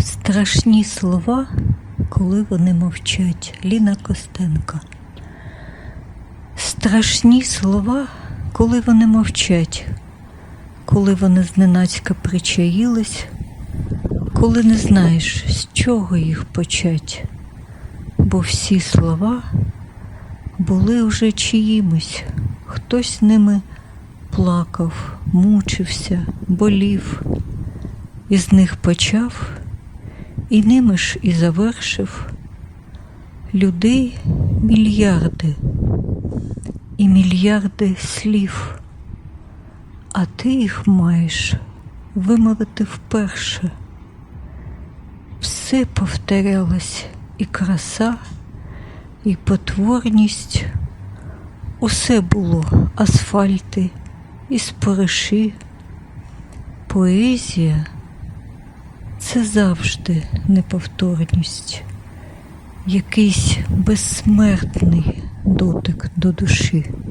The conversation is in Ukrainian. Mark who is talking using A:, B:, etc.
A: Страшні слова, коли вони мовчать. Ліна Костенко. Страшні слова, коли вони мовчать, коли вони зненацька причаїлись, коли не знаєш, з чого їх почать, бо всі слова були вже чиїмось, хтось ними плакав, мучився, болів, із них почав і ними ж і завершив людей мільярди і мільярди слів, а ти їх маєш вимовити вперше. Все повторялось і краса, і потворність. Усе було асфальти і спориші. Поезія це завжди неповторність, якийсь безсмертний дотик до душі.